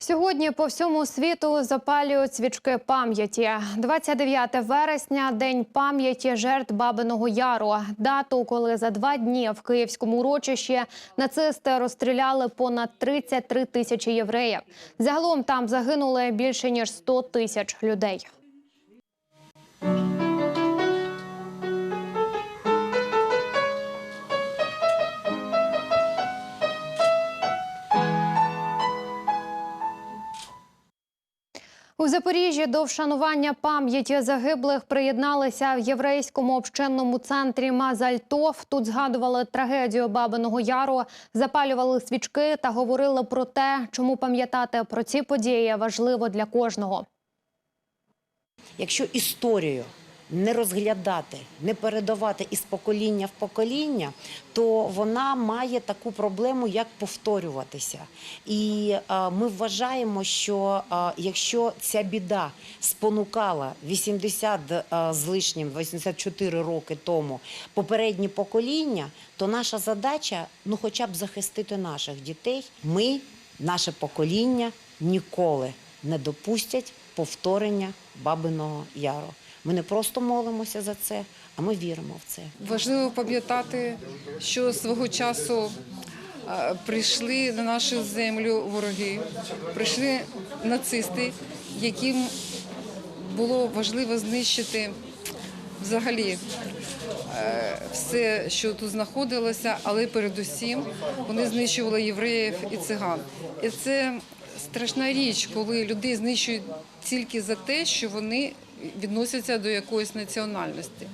Сьогодні по всьому світу запалюють свічки пам'яті. 29 вересня день пам'яті жертв Бабиного Яру. Дату, коли за два дні в київському урочищі нацисти розстріляли понад 33 тисячі євреїв. Загалом там загинули більше ніж 100 тисяч людей. У Запоріжжі до вшанування пам'яті загиблих приєдналися в єврейському общинному центрі Мазальтов. Тут згадували трагедію Бабиного Яру, запалювали свічки та говорили про те, чому пам'ятати про ці події важливо для кожного. Якщо історію не розглядати, не передавати із покоління в покоління, то вона має таку проблему, як повторюватися. І е, ми вважаємо, що е, якщо ця біда спонукала 80 е, з лишнім, 84 роки тому попередні покоління, то наша задача ну, хоча б захистити наших дітей. Ми, наше покоління, ніколи не допустять повторення Бабиного Яру. Ми не просто молимося за це, а ми віримо в це. Важливо пам'ятати, що свого часу е, прийшли на нашу землю вороги, прийшли нацисти, яким було важливо знищити взагалі е, все, що тут знаходилося, але передусім вони знищували євреїв і циган. І це страшна річ, коли людей знищують тільки за те, що вони відносяться до якоїсь національності.